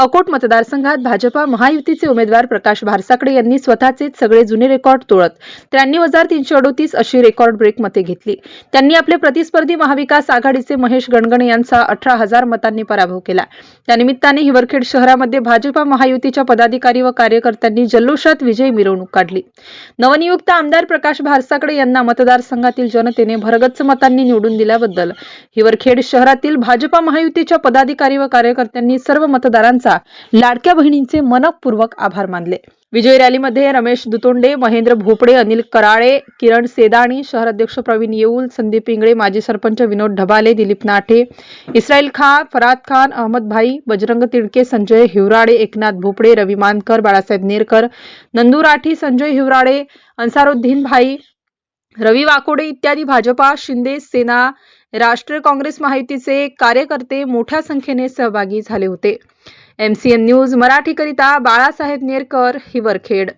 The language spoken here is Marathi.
अकोट मतदारसंघात भाजपा महायुतीचे उमेदवार प्रकाश भारसाकडे यांनी स्वतःचेच सगळे जुने रेकॉर्ड तोडत त्र्याण्णव हजार तीनशे अडोतीस अशी रेकॉर्ड ब्रेक मते घेतली. त्यांनी आपले प्रतिस्पर्धी महाविकास आघाडीचे महेश गणगणे यांचा अठरा हजार मतांनी पराभव केला. त्यानिमित्ताने हिवरखेड शहरामध्ये भाजपा महायुतीच्या पदाधिकारी व कार्यकर्त्यांनी जल्लोषात विजयी मिरवणूक काढली. नवनियुक्त आमदार प्रकाश भारसाकडे यांना मतदारसंघातील जनतेने भरगच्च मतांनी निवडून दिल्याबद्दल हिवरखेड शहरातील भाजपा महायुतीच्या पदाधिकारी व कार्यकर्त्यांनी सर्व मतदारांचा लाडक्या बहिणींचे मनपूर्वक आभार मानले. विजय रॅलीमध्ये रमेश दुतोंडे महेंद्र भोपडे अनिल कराळे किरण सेदाणी शहराध्यक्ष प्रवीण येऊल संदीप इंगळे माजी सरपंच विनोद ढबाले दिलीप नाठे इस्राईल खान फराद खान अहमद भाई बजरंग तिडके संजय हिवराडे एकनाथ भोपडे रवी मानकर बाळासाहेब नेरकर नंदू राठी संजय हिवराडे अन्सारुद्दीन भाई रवी वाकोडे इत्यादी भाजपा शिंदे सेना राष्ट्रीय काँग्रेस महायुतीचे कार्यकर्ते मोठ्या संख्येने सहभागी झाले होते. एम सी एन न्यूज मराठीकरिता बाळासाहेब नेरकर हिवरखेड.